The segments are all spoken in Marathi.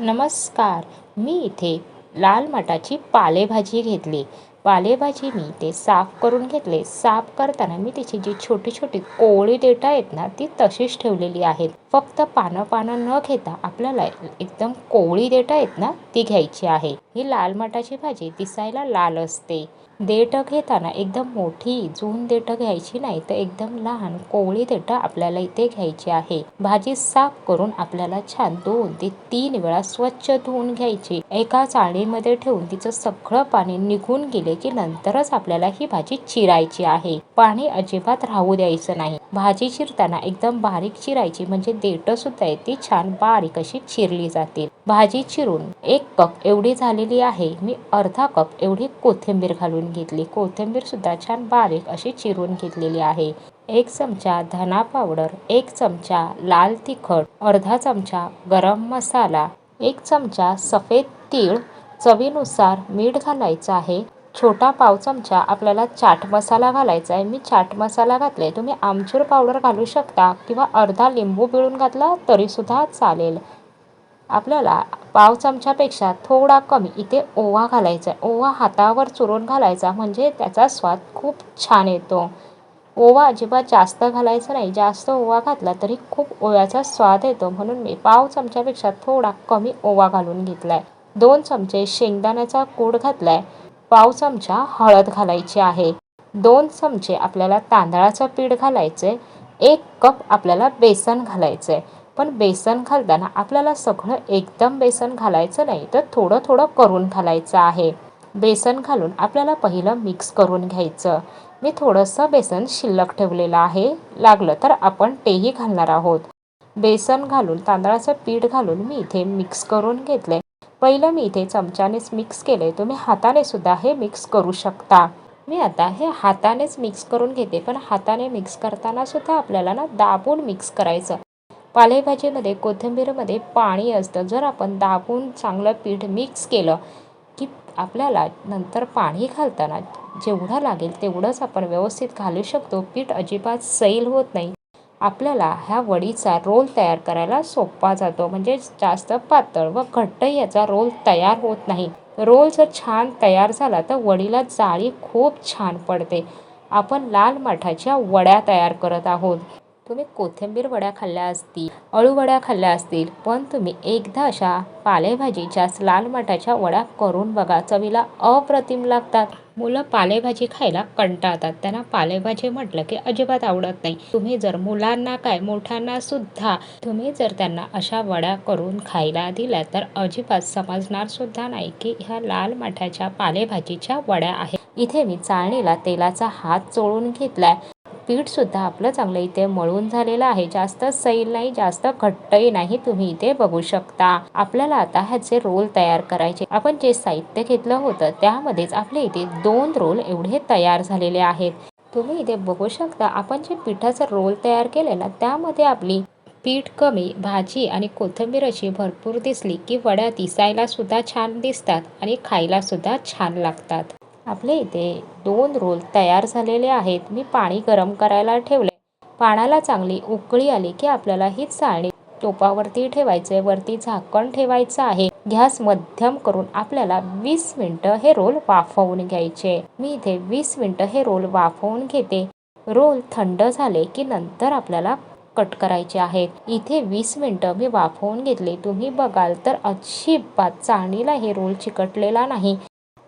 नमस्कार मी इथे लाल मटाची पालेभाजी घेतली. पालेभाजी मी ते साफ करून घेतले. साफ करताना मी त्याची जी छोटी छोटी कोवळी देठं आहेत ना ती तशीच ठेवलेली आहेत. फक्त पानं पानं न घेता आपल्याला एकदम कोवळी देठं आहेत ना ती घ्यायची आहे. ही लाल मटाची भाजी दिसायला लाल असते. देठं घेताना एकदम मोठी जून देठं घ्यायची नाही तर एकदम लहान कोवळी देठं आपल्याला इथे घ्यायची आहे. भाजी साफ करून आपल्याला छान दोन ते तीन वेळा स्वच्छ धुवून घ्यायची. एका चाळणीमध्ये ठेवून तिचं सगळं पाणी निघून गेले की नंतरच आपल्याला ही भाजी चिरायची आहे. पाणी अजिबात राहू द्यायचं नाही. भाजी चिरताना एकदम बारीक चिरायची म्हणजे देठंसुद्धा आहे. ती छान बारीक अशी चिरली जातील भाजी चिरून एक कप एवढी झालेली आहे. मी अर्धा कप एवढी कोथिंबीर घालून घेतली. कोथिंबीरसुद्धा छान बारीक अशी चिरून घेतलेली आहे. एक चमचा धना पावडर एक चमचा लाल तिखट अर्धा चमचा गरम मसाला एक चमचा सफेद तीळ चवीनुसार मीठ घालायचं आहे. छोटा पाव चमचा आपल्याला चाट मसाला घालायचा आहे. मी चाट मसाला घातले. तुम्ही आमचूर पावडर घालू शकता किंवा अर्धा लिंबू पिळून घातला तरीसुद्धा चालेल. आपल्याला पाव चमच्यापेक्षा थोडा कमी इथे ओवा घालायचा आहे. ओवा हातावर चुरून घालायचा म्हणजे त्याचा स्वाद खूप छान येतो. ओवा अजिबात जास्त घालायचा नाही. जास्त ओवा घातला तरी खूप ओव्याचा स्वाद येतो. म्हणून मी पाव चमच्यापेक्षा थोडा कमी ओवा घालून घेतला आहे दोन चमचे शेंगदाण्याचा कूड घातला आहे पाव चमचा हळद घालायची आहे. दोन चमचे आपल्याला तांदळाचं पीठ घालायचे एक कप आपल्याला बेसन घालायचं आहे पण बेसन घालताना आपल्याला सगळं एकदम बेसन घालायचं नाही तर थोडं थोडं करून घालायचं आहे. बेसन घालून आपल्याला पहिलं मिक्स करून घ्यायचं. मी थोडंसं बेसन शिल्लक ठेवलेलं आहे. लागलं तर आपण तेही घालणार आहोत. बेसन घालून तांदळाचं पीठ घालून मी इथे मिक्स करून घेतले पहिलं मी इथे चमच्यानेच मिक्स केले तुम्ही हाताने सुद्धा हे मिक्स करू शकता. मी आता हे हातानेच मिक्स करून घेते पण हाताने मिक्स करतानासुद्धा आपल्याला ना दाबून मिक्स करायचं. पालेभाजीमध्ये कोथिंबीरमध्ये पाणी असतं. जर आपण दाबून चांगलं पीठ मिक्स केलं की आपल्याला नंतर पाणी घालताना जेवढं लागेल तेवढंच आपण व्यवस्थित घालू शकतो. पीठ अजिबात सैल होत नाही. आपल्याला ह्या वडीचा रोल तयार करायला सोपा जातो. म्हणजे जास्त पातळ व घट्ट याचा रोल तयार होत नाही. रोल जर छान तयार झाला तर वडीला जाळी खूप छान पडते. आपण लाल माठाच्या वड्या तयार करत आहोत. तुम्ही कोथिंबीर वड्या खाल्ल्या असतील अळू वड्या खाल्ल्या असतील पण तुम्ही एकदा अशा पालेभाजीच्या लाल मठाच्या वड्या करून बघा. चवीला अप्रतिम लागतात. मुलं पालेभाजी खायला कंटाळतात. त्यांना पालेभाजी म्हटलं की अजिबात आवडत नाही. तुम्ही जर मुलांना काय मोठ्यांना सुद्धा तुम्ही जर त्यांना अशा वड्या करून खायला दिल्या तर अजिबात समजणार सुद्धा नाही की ह्या लाल माठाच्या पालेभाजीच्या वड्या आहेत. इथे मी चाळणीला तेलाचा हात चोळून घेतलाय. पीठसुद्धा आपलं चांगलं इथे मळून झालेलं आहे. जास्त सैल नाही जास्त घट्टही नाही तुम्ही इथे बघू शकता. आपल्याला आता ह्याचे रोल तयार करायचे. आपण जे साहित्य घेतलं होतं त्यामध्येच आपले इथे दोन रोल एवढे तयार झालेले आहेत. तुम्ही इथे बघू शकता आपण जे पिठाचा रोल तयार केलेला त्यामध्ये आपली पीठ कमी भाजी आणि कोथिंबीर अशी भरपूर दिसली की वड्या दिसायला सुद्धा छान दिसतात आणि खायला सुद्धा छान लागतात. आपले इथे दोन रोल तयार झालेले आहेत. मी पाणी गरम करायला ठेवले पाण्याला चांगली उकळी आली की आपल्याला ही चाळणी टोपावरती ठेवायचे वरती झाकण ठेवायचं आहे. गॅस मध्यम करून आपल्याला वीस मिनटं हे रोल वाफवून घ्यायचे. मी इथे वीस मिनटं हे रोल वाफवून घेते. रोल थंड झाले की नंतर आपल्याला कट करायचे आहेत. इथे वीस मिनटं मी वाफवून घेतले. तुम्ही बघाल तर अजिबात चाळणीला हे रोल चिकटलेला नाही.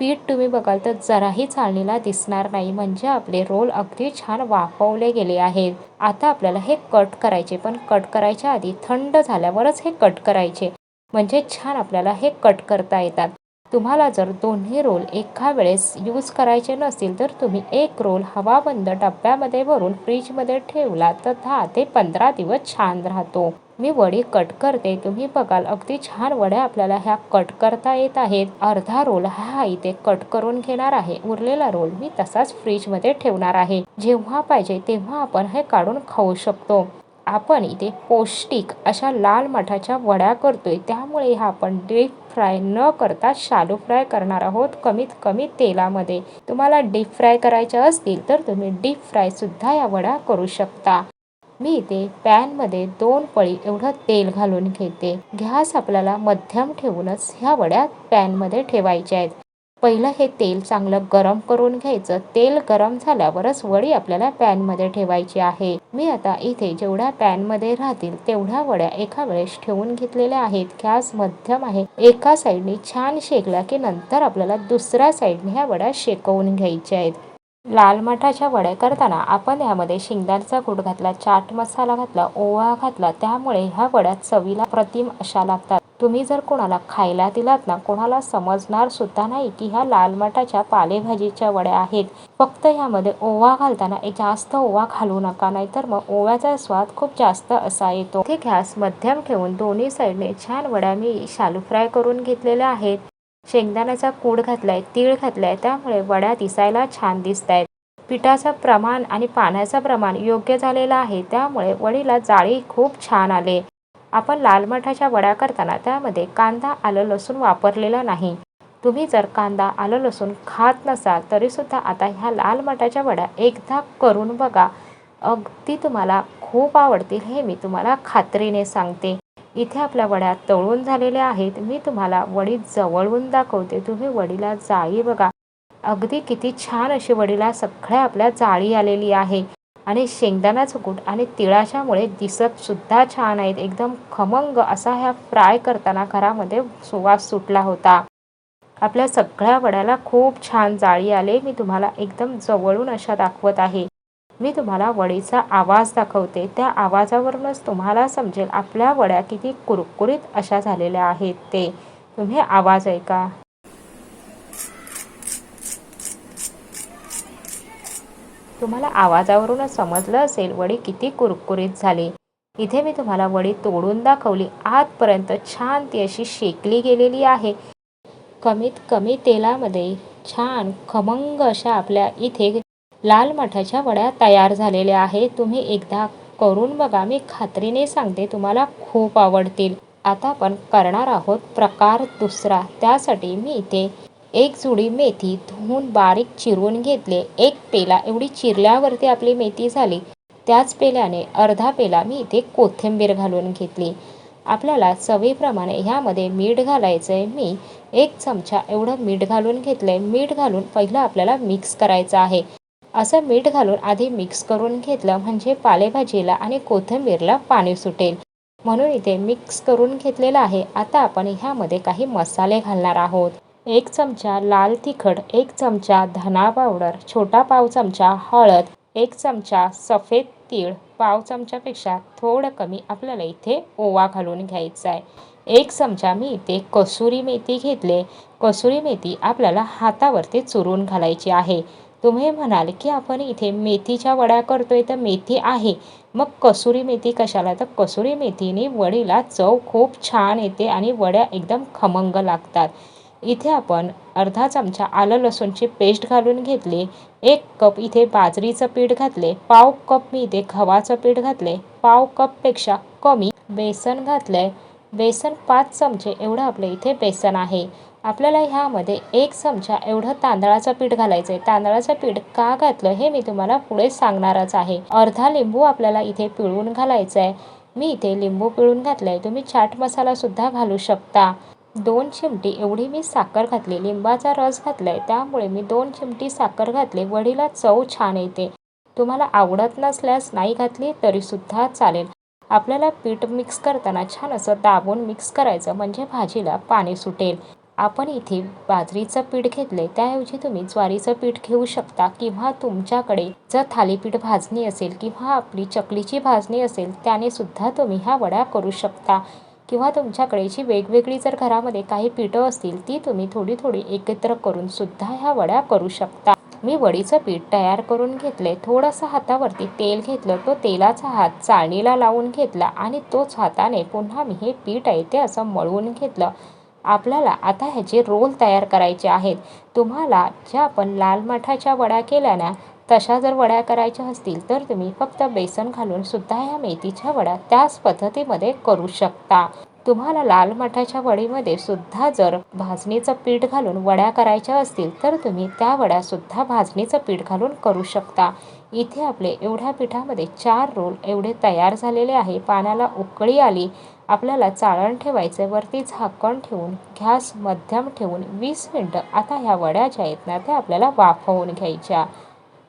पीठ तुम्ही बघाल तर जराही चालणीला दिसणार नाही. म्हणजे आपले रोल अगदी छान वाफवले गेले आहेत. आता आपल्याला हे कट करायचे. पण कट करायच्या आधी थंड झाल्यावरच हे कट करायचे. म्हणजे छान आपल्याला हे कट करता येतात. तुम्हाला जर दोन्ही रोल एका वेळेस यूज करायचे नसतील तर तुम्ही एक रोल हवाबंद डब्यामध्ये भरून फ्रीजमध्ये ठेवला तर दहा ते पंधरा दिवस छान राहतो. मी वडी कट करते. तुम्ही बघाल अगदी छान वड्या आपल्याला ह्या कट करता येत आहेत. अर्धा रोल हा इथे कट करून घेणार आहे. उरलेला रोल मी तसाच फ्रीजमध्ये ठेवणार आहे. जेव्हा पाहिजे तेव्हा आपण हे काढून खाऊ शकतो. आपण इथे पौष्टिक अशा लाल मठाच्या वड्या करतोय. त्यामुळे ह्या आपण डीप फ्राय न करता शालू फ्राय करणार आहोत कमीत कमी तेलामध्ये. तुम्हाला डीप फ्राय करायच्या असतील तर तुम्ही डीप फ्राय सुद्धा या वड्या करू शकता. मी इथे पॅनमध्ये दोन पळी एवढं तेल घालून घेते. गॅस आपल्याला मध्यम ठेवूनच ह्या वड्या पॅनमध्ये ठेवायच्या आहेत. पहिलं हे तेल चांगलं गरम करून घ्यायचं. तेल गरम झाल्यावरच वडी आपल्याला पॅनमध्ये ठेवायची आहे. मी आता इथे जेवढ्या पॅनमध्ये राहतील तेवढ्या वड्या एका वेळेस ठेवून घेतलेल्या आहेत. गॅस मध्यम आहे. एका साईडने छान शेकल्या की नंतर आपल्याला दुसऱ्या साईडने ह्या वड्या शेकवून घ्यायच्या आहेत. लाल मठाच्या वड्या करताना आपण यामध्ये शेंगदाण्याचा कूट घातला चाट मसाला घातला ओवा घातला. त्यामुळे ह्या वड्या चवीला प्रतिम अशा लागतात. तुम्ही जर कोणाला खायला दिलात ना कोणाला समजणार सुद्धा नाही की ह्या लाल मठाच्या पालेभाजीच्या वड्या आहेत. फक्त ह्यामध्ये ओवा घालताना एक जास्त ओवा घालू नका नाहीतर मग ओव्याचा स्वाद खूप जास्त असा येतो. ते गॅस मध्यम ठेवून दोन्ही साईडने छान वड्या मी शालू फ्राय करून घेतलेल्या आहेत. शेंगदाण्याचा कूड घातलाय तीळ घातलाय त्यामुळे वड्या दिसायला छान दिसत आहेत पिठाचं प्रमाण आणि पाण्याचं प्रमाण योग्य झालेलं आहे त्यामुळे वडीला जाळी खूप छान आले. आपण लाल मठाच्या वड्या करताना त्यामध्ये कांदा आलं लसूण वापरलेला नाही. तुम्ही जर कांदा आलं लसूण खात नसाल तरीसुद्धा आता ह्या लाल मठाच्या वड्या एकदा करून बघा. अगदी तुम्हाला खूप आवडतील हे मी तुम्हाला खात्रीने सांगते. इथे आपल्या वड्या तळून झालेल्या आहेत. मी तुम्हाला वडी जवळून दाखवते. तुम्ही वडीला जाळी बघा. अगदी किती छान अशी वडीला सगळ्या आपल्या जाळी आलेली आहे. आणि शेंगदाणा कूट आणि तिळाच्यामुळे दिसत सुद्धा छान आहेत. एकदम खमंग असा ह्या फ्राय करताना घरामध्ये सुवास सुटला होता. आपल्या सगळ्या वड्याला खूप छान जाळी आले. मी तुम्हाला एकदम जवळून अशा दाखवत आहे. मी तुम्हाला वडीचा आवाज दाखवते. त्या आवाजावरूनच तुम्हाला समजेल आपल्या वड्या किती कुरकुरीत अशा झालेल्या आहेत ते. तुम्ही आवाज ऐका. तुम्हाला आवाजावरूनच समजलं असेल वडी किती कुरकुरीत झाली. इथे मी तुम्हाला वडी तोडून दाखवली. आतपर्यंत छान ती अशी शेकली गेलेली आहे. कमीत कमी तेलामध्ये छान खमंग अशा आपल्या इथे लाल मठाच्या वड्या तयार झालेल्या आहेत. तुम्ही एकदा करून बघा. मी खात्रीने सांगते तुम्हाला खूप आवडतील. आता आपण करणार आहोत प्रकार दुसरा. त्यासाठी मी इथे एक जुडी मेथी धुवून बारीक चिरून घेतले. एक पेला एवढी चिरल्यावरती आपली मेथी झाली. त्याच पेल्याने अर्धा पेला मी इथे कोथिंबीर घालून घेतली. आपल्याला चवीप्रमाणे ह्यामध्ये मीठ घालायचं आहे मी एक चमचा एवढं मीठ घालून घेतलं आहे मीठ घालून पहिलं आपल्याला मिक्स करायचं आहे. असं मीठ घालून आधी मिक्स करून घेतलं म्हणजे पालेभाजीला आणि कोथिंबीरला पाणी सुटेल. म्हणून इथे मिक्स करून घेतलेलं आहे. आता आपण ह्यामध्ये काही मसाले घालणार आहोत. एक चमचा लाल तिखट एक चमचा धना पावडर छोटा पाव चमचा हळद एक चमचा सफेद तीळ पाव चमच्यापेक्षा थोडं कमी आपल्याला इथे ओवा घालून घ्यायचा आहे. एक चमचा मी इथे कसुरी मेथी घेतले. कसुरी मेथी आपल्याला हातावरती चुरून घालायची आहे. तुम्ही म्हणाल की आपण इथे मेथीच्या वड्या करतोय तर मेथी आहे. मग कसुरी मेथी कशाला? तर कसुरी मेथीने वडीला चव खूप छान येते आणि वड्या एकदम खमंग लागतात. इथे आपण अर्धा चमचा आलं लसूणची पेस्ट घालून घेतली एक कप इथे बाजरीचं पीठ घातले पाव कप मी इथे गव्हाचं पीठ घातले पाव कपपेक्षा कमी बेसन घातलंय. बेसन पाच चमचे एवढं आपलं इथे बेसन आहे. आपल्याला ह्यामध्ये एक चमचा एवढं तांदळाचं पीठ घालायचं आहे तांदळाचं पीठ का घातलं हे मी तुम्हाला पुढे सांगणारच आहे. अर्धा लिंबू आपल्याला इथे पिळून घालायचं आहे मी इथे लिंबू पिळून घातलं आहे तुम्ही चाट मसालासुद्धा घालू शकता. दोन चिमटी एवढी मी साखर घातली. लिंबाचा रस घातला आहे त्यामुळे मी दोन चिमटी साखर घातली. वडीला चव छान येते. तुम्हाला आवडत नसल्यास नाही घातली तरीसुद्धा चालेल. आपल्याला पीठ मिक्स करताना छान असं दाबून मिक्स करायचं. म्हणजे भाजीला पाणी सुटेल. आपण इथे बाजरीचं पीठ घेतले त्याऐवजी तुम्ही ज्वारीचं पीठ घेऊ शकता किंवा तुमच्याकडे जर थालीपीठ भाजणी असेल किंवा आपली चकलीची भाजणी असेल त्याने सुद्धा तुम्ही ह्या वड्या करू शकता. किंवा तुमच्याकडे जी वेगवेगळी जर घरामध्ये काही पीठं असतील ती तुम्ही थोडी थोडी एकत्र करून सुद्धा ह्या वड्या करू शकता. मी वडीचं पीठ तयार करून घेतले थोडंसं हातावरती तेल घेतलं तो तेलाचा हात चाळणीला लावून घेतला आणि तोच हाताने पुन्हा मी हे पीठ आहे ते असं मळवून घेतलं. आपल्याला आता ह्याचे रोल तयार करायचे आहेत तुम्हाला ज्या आपण लाल मठाच्या वड्या केल्या ना तशा जर वड्या करायच्या असतील तर तुम्ही फक्त बेसन घालून सुद्धा ह्या मेथीच्या वड्या त्याच पद्धतीमध्ये करू शकता. तुम्हाला लाल मठाच्या वडीमध्ये सुद्धा जर भाजणीचं पीठ घालून वड्या करायच्या असतील तर तुम्ही त्या वड्या सुद्धा भाजणीचं पीठ घालून करू शकता. इथे आपले एवढ्या पिठामध्ये चार रोल एवढे तयार झालेले आहे. पानाला उकळी आली आपल्याला चाळण ठेवायचं वरती झाकण ठेवून घ्यास मध्यम ठेवून वीस मिनटं. आता ह्या वड्या ज्या आहेत ना त्या आपल्याला वाफवून घ्यायच्या.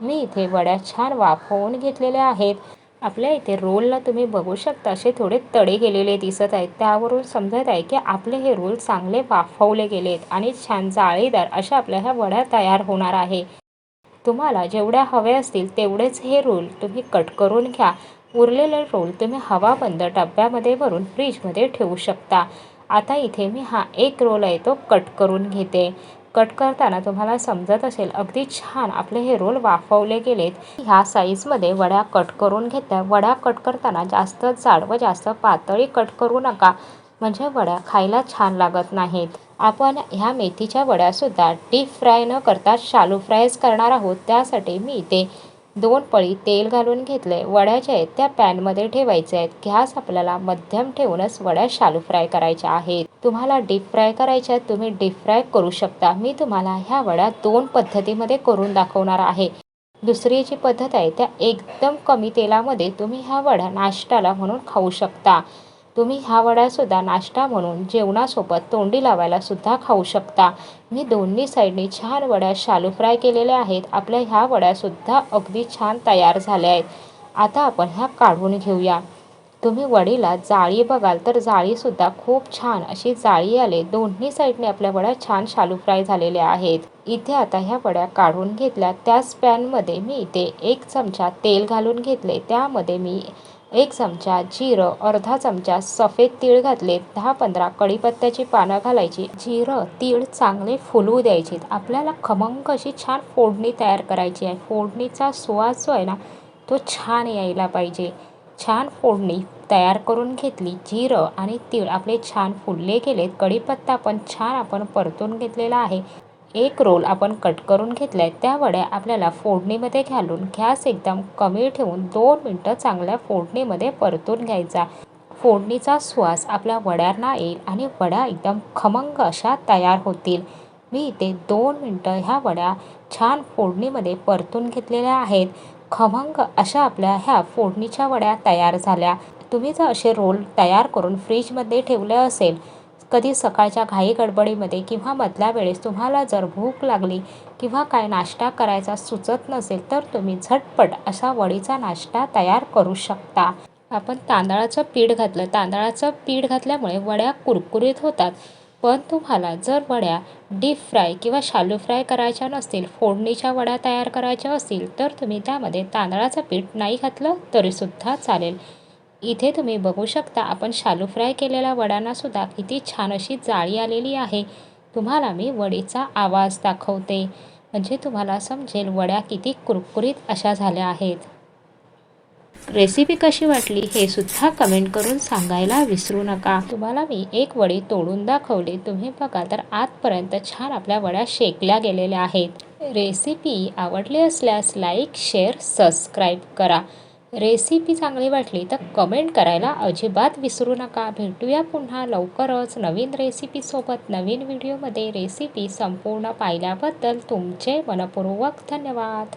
मी इथे वड्या छान वाफवून घेतलेल्या आहेत. आपल्या इथे रोलला तुम्ही बघू शकता असे थोडे तडे गेलेले दिसत आहेत. त्यावरून समजत आहे की आपले हे रोल चांगले वाफवले गेले आहेत आणि छान जाळीदार अशा आपल्या ह्या वड्या तयार होणार आहे. तुम्हाला जेवढ्या हवे असतील तेवढेच हे रोल तुम्ही कट करून घ्या. उरलेले रोल तुम्ही हवा बंद डब्यामध्ये भरून फ्रीजमध्ये ठेवू शकता. आता इथे मी हा एक रोल आहे तो कट करून घेते. कट करताना तुम्हाला समजत असेल अगदी छान आपले हे रोल वाफवले गेलेत. ह्या साईजमध्ये वड्या कट करून घेतल्या. वड्या कट करताना जास्त जाड व जास्त पातळी कट करू नका. म्हणजे वड्या खायला छान लागत नाहीत. आपण ह्या मेथीच्या वड्यासुद्धा डीप फ्राय न करता शालू फ्रायच करणार आहोत. त्यासाठी मी इथे दोन पळी तेल घालून घेतले. वड्या ज्या आहेत त्या पॅनमध्ये ठेवायच्या आहेत. गॅस आपल्याला मध्यम ठेवूनच वड्या शालू फ्राय करायच्या आहेत. तुम्हाला डीप फ्राय करायच्या आहेत तुम्ही डीप फ्राय करू शकता. मी तुम्हाला ह्या वड्या दोन पद्धतीमध्ये करून दाखवणार आहे. दुसरी जी पद्धत आहे त्या एकदम कमी तेलामध्ये तुम्ही ह्या वड्या नाश्त्याला म्हणून खाऊ शकता. तुम्ही ह्या वड्यासुद्धा नाश्ता म्हणून जेवणासोबत तोंडी लावायला सुद्धा खाऊ शकता. मी दोन्ही साईडनी छान वड्या शालू फ्राय केलेल्या आहेत. आपल्या ह्या वड्यासुद्धा अगदी छान तयार झाल्या आहेत. आता आपण ह्या काढून घेऊया. तुम्ही वडीला जाळी बघाल तर जाळीसुद्धा खूप छान अशी जाळी आले. दोन्ही साईडने आपल्या वड्या छान शालू फ्राय झालेल्या आहेत. इथे आता ह्या वड्या काढून घेतल्या. त्याच पॅनमध्ये मी इथे एक चमचा तेल घालून घेतले. त्यामध्ये मी एक चमचा जिरं अर्धा चमचा सफेद तीळ घातले दहा पंधरा कढीपत्त्याची पानं घालायची. जिरं तीळ चांगले फुलवू द्यायचे. आपल्याला खमंग अशी छान फोडणी तयार करायची आहे. फोडणीचा सुवास जो आहे ना तो छान यायला पाहिजे. छान फोडणी तयार करून घेतली. जिरं आणि तीळ आपले छान फुलले गेलेत. कढीपत्ता पण छान आपण परतून घेतलेला आहे. एक रोल आपण कट करून घेतला आहे त्या वड्या आपल्याला फोडणीमध्ये घालून गॅस एकदम कमी ठेवून दोन मिनटं चांगल्या फोडणीमध्ये परतून घ्यायचा. फोडणीचा श्वास आपल्या वड्यांना येईल आणि वड्या एकदम खमंग अशा तयार होतील. मी इथे दोन मिनटं ह्या वड्या छान फोडणीमध्ये परतून घेतलेल्या आहेत. खमंग अशा आपल्या ह्या फोडणीच्या वड्या तयार झाल्या. तुम्ही जर असे रोल तयार करून फ्रीजमध्ये ठेवले असेल कधी सकाळच्या घाई गडबडीमध्ये किंवा मधल्या वेळेस तुम्हाला जर भूक लागली किंवा काय नाश्ता करायचा सुचत नसेल तर तुम्ही झटपट असा वडीचा नाश्ता तयार करू शकता. आपण तांदळाचं पीठ घातलं. तांदळाचं पीठ घातल्यामुळे वड्या कुरकुरीत होतात. पण तुम्हाला जर वड्या डीप फ्राय किंवा शालू फ्राय करायच्या नसतील फोडणीच्या वड्या तयार करायच्या असतील तर तुम्ही त्यामध्ये तांदळाचं पीठ नाही घातलं तरीसुद्धा चालेल. इथे तुम्ही बघू शकता आपण शालू फ्राय केलेल्या वड्यांनासुद्धा किती छान अशी जाळी आलेली आहे. तुम्हाला मी वडीचा आवाज दाखवते. म्हणजे तुम्हाला समजेल वड्या किती कुरकुरीत अशा झाल्या आहेत. रेसिपी कशी वाटली हे सुद्धा कमेंट करून सांगायला विसरू नका. तुम्हाला मी एक वडी तोडून दाखवली. तुम्ही बघा तर आजपर्यंत छान आपल्या वड्या शेकल्या गेलेल्या आहेत. रेसिपी आवडली असल्यास लाईक शेअर सबस्क्राईब करा. रेसिपी चांगली वाटली तर कमेंट करायला अजिबात विसरू नका. भेटूया पुन्हा लवकरच नवीन रेसिपीसोबत नवीन व्हिडिओमध्ये रेसिपी संपूर्ण पाहिल्याबद्दल तुमचे मनपूर्वक धन्यवाद.